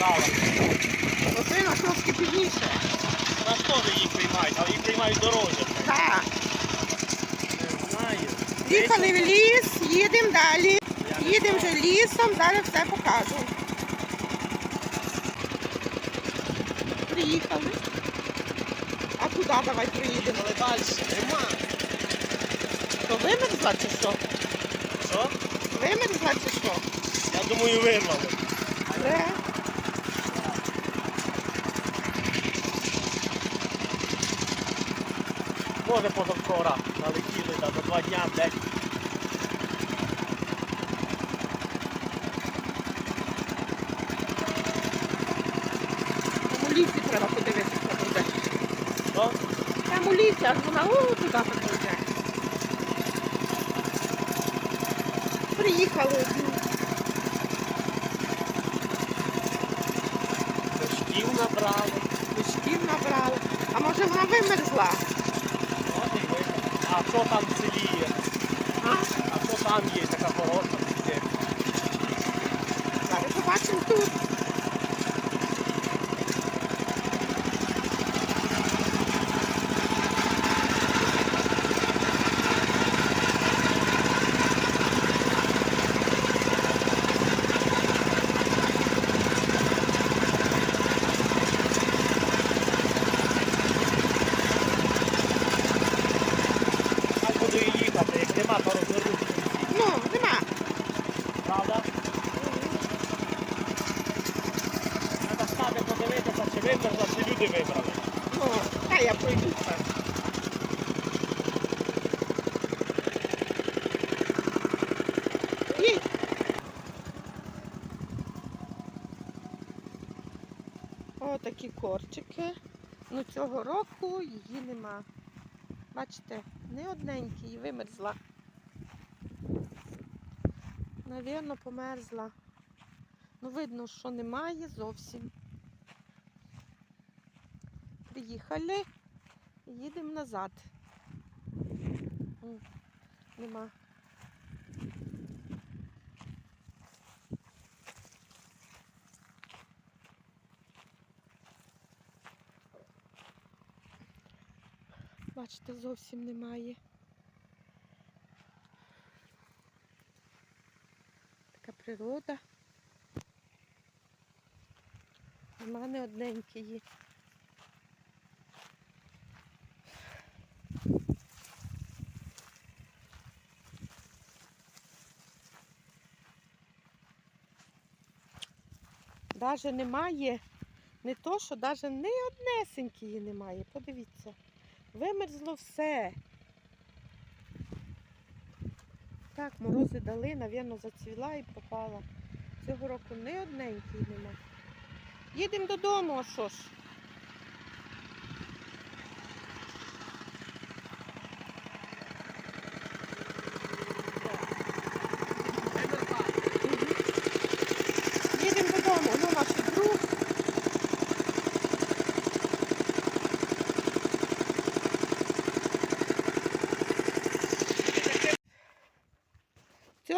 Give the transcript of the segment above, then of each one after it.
сказала. Машина трошки пізніше. Нас теж їх приймають, але їх приймають дорожче. Так. Не знаю. Їхали в ліс, їдемо далі. Їдемо вже лісом, зараз все покажу. Приїхали. А куди давай приїдемо? Але далі нема. То вимерзла чи що? Що? Вимерзла чи що? Я думаю, вирвали. Де? Може позавчора налетіли да, за два дня десь. Там у лісі треба подивитися буде. Що? Там у лісі, аж вона о, туди йде. Приїхали. Дощів набрали. Дощів набрали. А може вона вимерзла? А що там в селі є? А що там є така хороша? Зараз побачимо тут. Так буду і їхати, як нема, розвернусь. Ну, нема. Правда? Треба стати подивитися, чи вимерзла, чи люди вибрали. Ну, та я пройдуся. Їдь. Отакі корчики. Ну цього року її нема. Бачите, не одненькі, і вимерзла. Навірно, померзла. Ну, видно, що немає зовсім. Приїхали, їдемо назад. Нема. Бачите, зовсім немає. Така природа. Нема не одненької. Даже немає, не то, що навіть ні однесенької немає. Подивіться. Вимерзло все. Так, морози дали, напевно, зацвіла і пропала. Цього року ні одненький нема. Їдемо додому, а що ж? Їдемо додому, ну наш друг.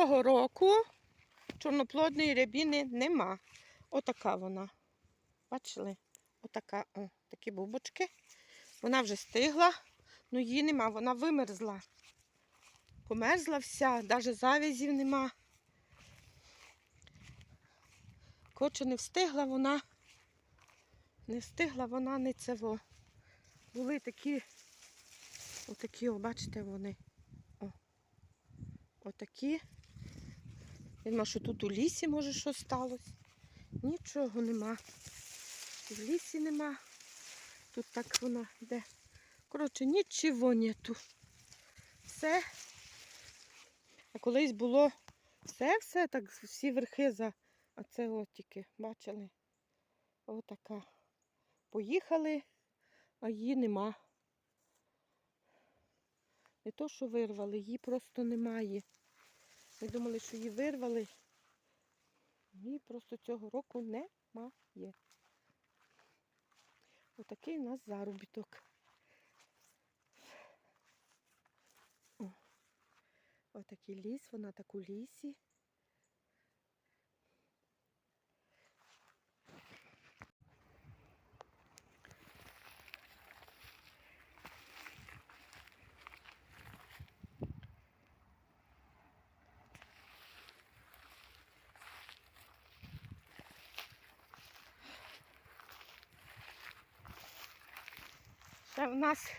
Цього року чорноплодної рябіни нема. Отака вона. Бачили? Отака, о, такі бубочки. Вона вже стигла, але її нема, вона вимерзла. Померзла вся, навіть завязів нема. Коротше, не встигла вона, не встигла вона не цево. Були такі, отакі, о, бачите, вони. О, отакі. Я думаю, що тут у лісі, може, що сталося. Нічого нема. В лісі нема. Тут так вона йде. Коротше, нічого нету. Все. А колись було все-все, так всі верхи за. А це от бачили? Отака. Поїхали, а її нема. Не то, що вирвали, її просто немає. Ми думали, що її вирвали. Її просто цього року немає. Отакий у нас заробіток. Отакий ліс, вона так у лісі. Ще в нас